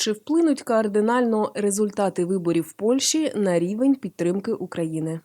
Чи вплинуть кардинально результати виборів в Польщі на рівень підтримки України?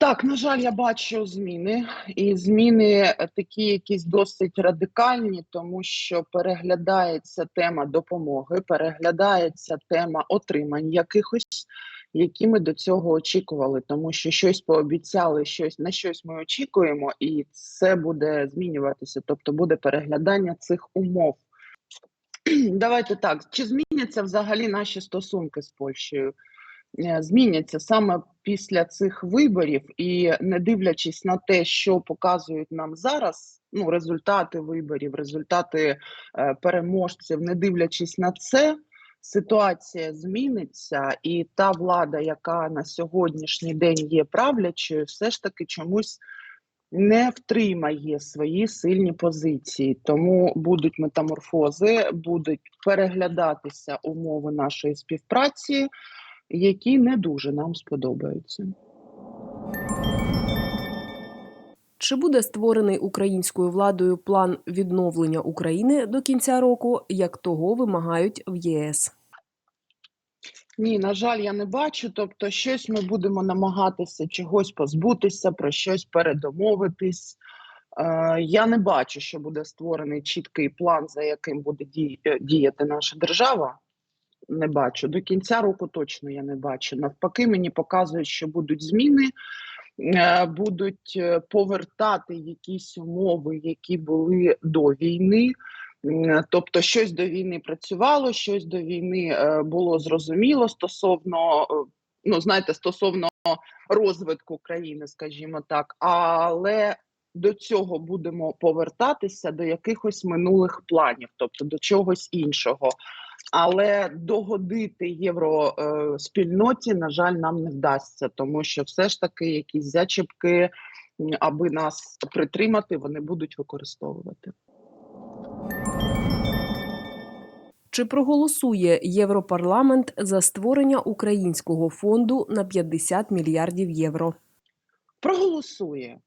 Так, на жаль, я бачу зміни, і зміни такі якісь досить радикальні, тому що переглядається тема допомоги, переглядається тема отримань якихось, які ми до цього очікували, тому що щось пообіцяли, щось на щось ми очікуємо, і це буде змінюватися, тобто буде переглядання цих умов. Давайте так, чи зміняться взагалі наші стосунки з Польщею? Е, зміняться саме після цих виборів, і не дивлячись на те, що показують нам зараз, ну результати виборів, результати е, переможців, не дивлячись на це, ситуація зміниться, і та влада, яка на сьогоднішній день є правлячою, все ж таки чомусь. Не втримає свої сильні позиції, тому будуть метаморфози, будуть переглядатися умови нашої співпраці, які не дуже нам сподобаються. Чи буде створений українською владою план відновлення України до кінця року, як того вимагають в ЄС? Ні, на жаль, я не бачу. Тобто, щось ми будемо намагатися чогось позбутися, про щось передомовитись. Е, я не бачу, що буде створений чіткий план, за яким буде е, діяти наша держава. Не бачу. До кінця року точно я не бачу. Навпаки, мені показують, що будуть зміни, е, будуть е, повертати якісь умови, які були до війни. Тобто, щось до війни працювало, щось до війни е, було зрозуміло стосовно, е, ну знаєте, стосовно розвитку країни, скажімо так, але до цього будемо повертатися до якихось минулих планів, тобто до чогось іншого. Але догодити євроспільноті, на жаль, нам не вдасться, тому що все ж таки якісь зачіпки, аби нас притримати, вони будуть використовувати. Чи проголосує Європарламент за створення українського фонду на 50 мільярдів євро? Проголосує,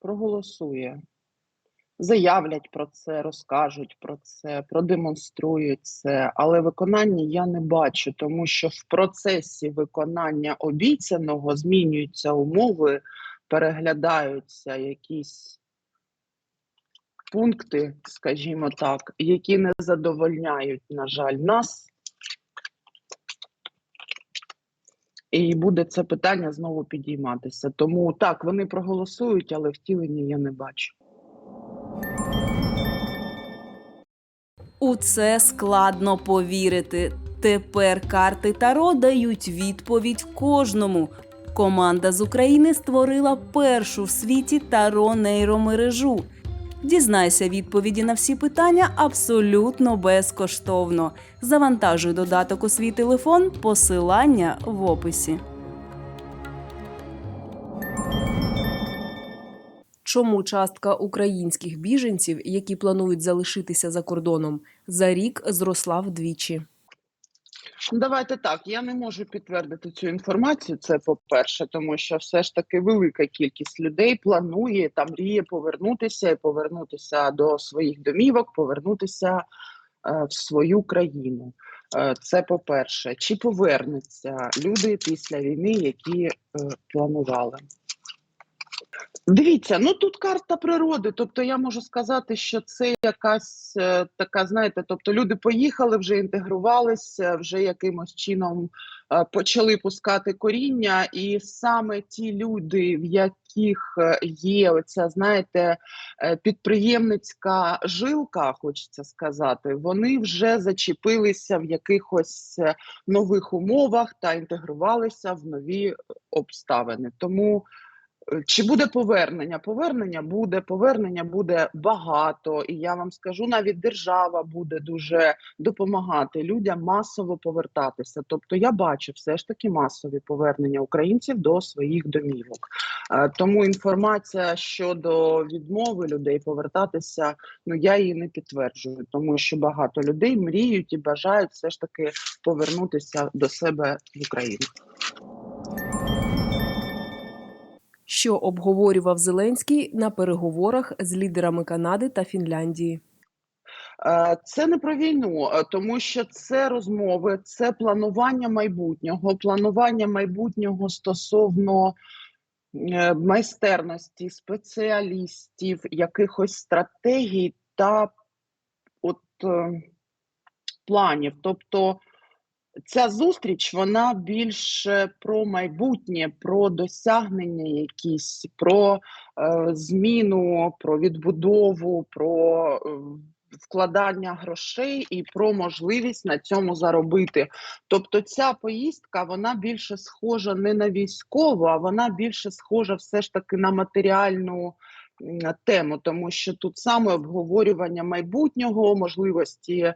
проголосує. Заявлять про це, розкажуть про це, продемонструють це, але виконання я не бачу, тому що в процесі виконання обіцяного змінюються умови, переглядаються якісь пункти, скажімо так, які не задовольняють, на жаль, нас. І буде це питання знову підійматися. Тому так, вони проголосують, але втілення я не бачу. У це складно повірити. Тепер карти Таро дають відповідь кожному. Команда з України створила першу в світі таро нейромережу. Дізнайся відповіді на всі питання абсолютно безкоштовно. Завантажуй додаток у свій телефон, посилання в описі. Чому частка українських біженців, які планують залишитися за кордоном, за рік зросла вдвічі? Ну, Давайте так. Я не можу підтвердити цю інформацію. Це по-перше, тому що все ж таки велика кількість людей планує та мріє повернутися і повернутися до своїх домівок, повернутися е, в свою країну. Е, це по-перше, чи повернуться люди після війни, які е, планували? Дивіться, ну тут карта природи. Тобто я можу сказати, що це якась е, така, знаєте, тобто люди поїхали, вже інтегрувалися, вже якимось чином е, почали пускати коріння, і саме ті люди, в яких е, є оця, знаєте, підприємницька жилка, хочеться сказати, вони вже зачепилися в якихось нових умовах та інтегрувалися в нові обставини. Тому. Чи буде повернення? Повернення буде, повернення буде багато, і я вам скажу, навіть держава буде дуже допомагати людям масово повертатися. Тобто, я бачу все ж таки масові повернення українців до своїх домівок. Е, Тому інформація щодо відмови людей повертатися, ну я її не підтверджую, тому що багато людей мріють і бажають все ж таки повернутися до себе в Україну. Що обговорював Зеленський на переговорах з лідерами Канади та Фінляндії? Е, Це не про війну, е, тому що це розмови, це планування майбутнього, планування майбутнього стосовно е, майстерності, спеціалістів, якихось стратегій та от планів. Тобто ця зустріч вона більше про майбутнє, про досягнення якісь, про е, зміну, про відбудову, про е, вкладання грошей і про можливість на цьому заробити. Тобто, ця поїздка вона більше схожа не на військову, а вона більше схожа все ж таки на матеріальну тему, тому що тут саме обговорювання майбутнього, можливості е,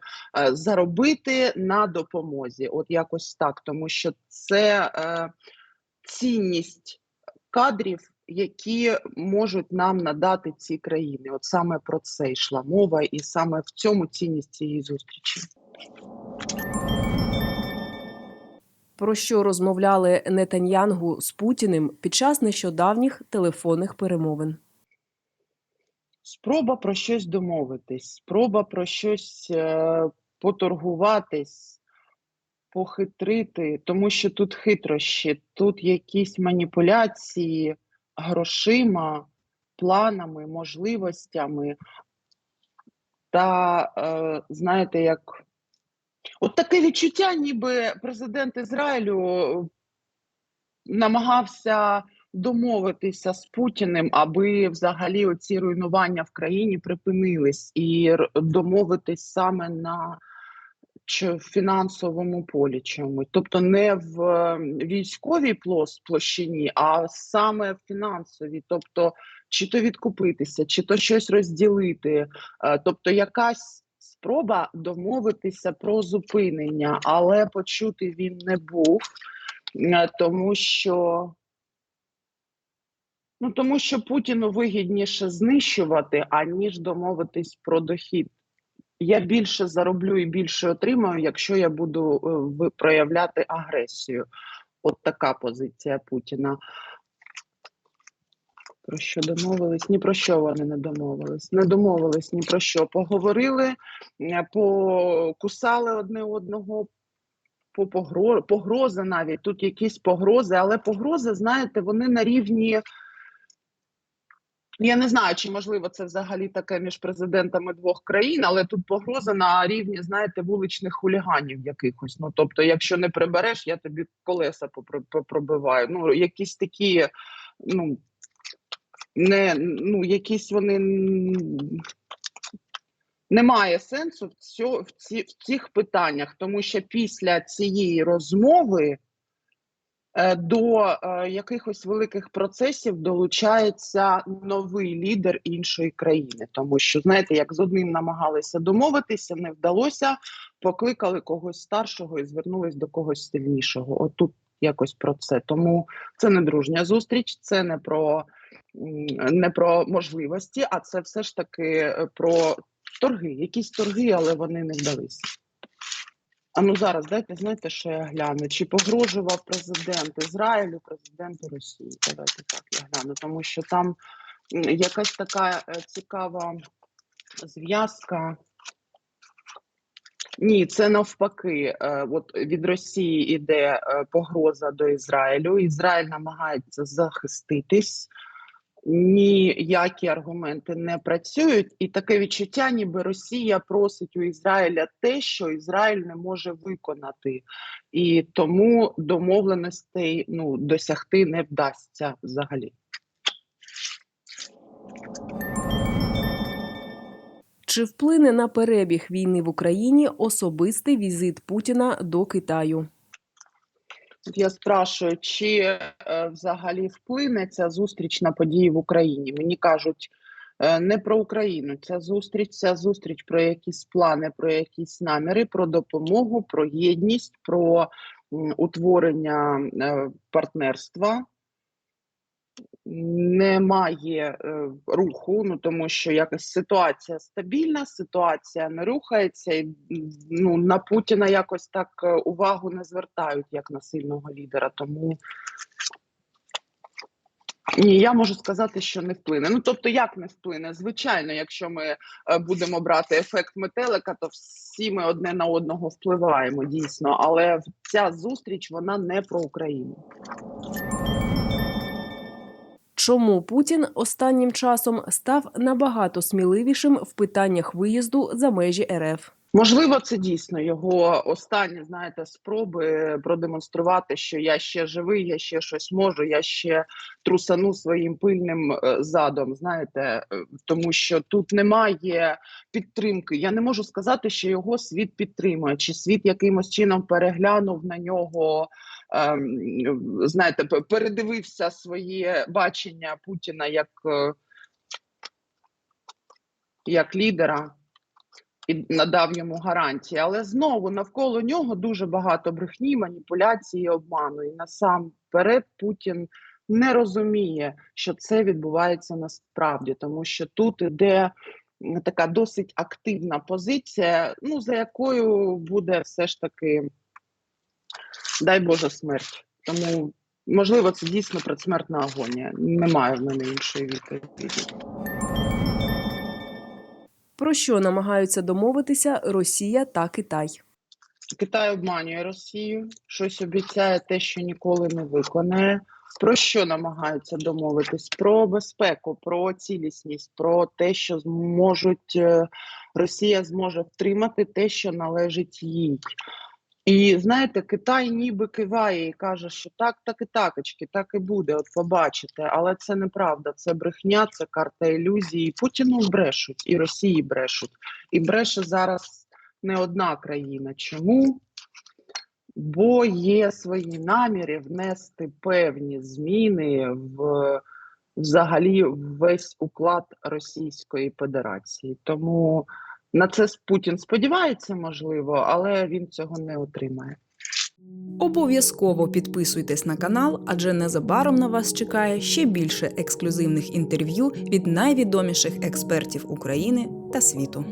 заробити на допомозі. От якось так, тому що це е, цінність кадрів, які можуть нам надати ці країни. От саме про це йшла мова, і саме в цьому цінність цієї зустрічі. Про що розмовляли Нетаньянгу з Путіним під час нещодавніх телефонних перемовин. Спроба про щось домовитись, спроба про щось е, поторгуватись, похитрити, тому що тут хитрощі, тут якісь маніпуляції грошима, планами, можливостями. Та е, знаєте, як от таке відчуття, ніби президент Ізраїлю намагався домовитися з Путіним, аби взагалі оці руйнування в країні припинились, і домовитись саме на чи- фінансовому полі чомусь. Тобто не в військовій площині, а саме в фінансовій. Тобто, чи то відкупитися, чи то щось розділити. Е, Тобто, якась спроба домовитися про зупинення, але почути він не був, е, тому що. Ну, тому що Путіну вигідніше знищувати, аніж домовитись про дохід. Я більше зароблю і більше отримаю, якщо я буду е, проявляти агресію. От така позиція Путіна. Про що домовились? Ні про що вони не домовились. Не домовились ні про що. Поговорили, е, покусали одне одного, по погро... погрози навіть. Тут якісь погрози, але погрози, знаєте, вони на рівні. Я не знаю, чи можливо це взагалі таке між президентами двох країн, але тут погроза на рівні, знаєте, вуличних хуліганів якихось. Ну тобто, якщо не прибереш, я тобі колеса попробиваю. Ну, якісь такі, ну не ну, якісь вони немає сенсу в, цих питаннях, тому що після цієї розмови до е, якихось великих процесів долучається новий лідер іншої країни. Тому що, знаєте, як з одним намагалися домовитися, не вдалося, покликали когось старшого і звернулись до когось сильнішого. Отут якось про це. Тому це не дружня зустріч, це не про, не про можливості, а це все ж таки е, про торги, якісь торги, але вони не вдалися. А ну зараз дайте знаєте, що я гляну. Чи погрожував президент Ізраїлю президенту Росії? Давайте так я гляну, тому що там якась така е, цікава зв'язка. Ні, це навпаки. Е, От від Росії йде е, погроза до Ізраїлю. Ізраїль намагається захиститись. Ніякі аргументи не працюють, і таке відчуття, ніби Росія просить у Ізраїля те, що Ізраїль не може виконати, і тому домовленостей ну досягти не вдасться взагалі. Чи вплине на перебіг війни в Україні особистий візит Путіна до Китаю? От я спрашую, чи е, взагалі вплине ця зустріч на події в Україні? Мені кажуть, е, не про Україну. Ця зустріч, ця зустріч про якісь плани, про якісь наміри, про допомогу, про єдність, про м, утворення е, партнерства. Немає е, руху, ну тому що якась ситуація стабільна, ситуація не рухається, і ну на Путіна якось так е, увагу не звертають як на сильного лідера. Тому Ні, я можу сказати, що не вплине. Ну тобто, як не вплине? Звичайно, якщо ми е, будемо брати ефект метелика, то всі ми одне на одного впливаємо дійсно. Але ця зустріч вона не про Україну. Чому Путін останнім часом став набагато сміливішим в питаннях виїзду за межі РФ? Можливо, це дійсно його останні, знаєте, спроби продемонструвати, що я ще живий, я ще щось можу, я ще трусану своїм пильним е, задом. Знаєте, е, тому що тут немає підтримки. Я не можу сказати, що його світ підтримує, чи світ якимось чином переглянув на нього. ем, Знаєте, передивився своє бачення Путіна як, е, як лідера і надав йому гарантії. Але знову навколо нього дуже багато брехні, маніпуляції, обману. І насамперед Путін не розуміє, що це відбувається насправді, тому що тут іде така досить активна позиція, ну за якою буде все ж таки, дай Боже, смерть. Тому. Можливо, це дійсно предсмертна агонія. Немає в мене іншої відповіді. Про що намагаються домовитися Росія та Китай? Китай обманює Росію, щось обіцяє те, що ніколи не виконає. Про що намагаються домовитись? Про безпеку, про цілісність, про те, що зможуть е, Росія зможе втримати те, що належить їй. І знаєте, Китай ніби киває і каже, що так, так і такочки, так і буде. От побачите, але це неправда. Це брехня, це карта ілюзії. Путіну брешуть, і Росії брешуть. І бреше зараз не одна країна. Чому? Бо є свої наміри внести певні зміни в взагалі весь уклад Російської Федерації. Тому на це Путін сподівається, можливо, але він цього не отримає. Обов'язково підписуйтесь на канал, адже незабаром на вас чекає ще більше ексклюзивних інтерв'ю від найвідоміших експертів України та світу.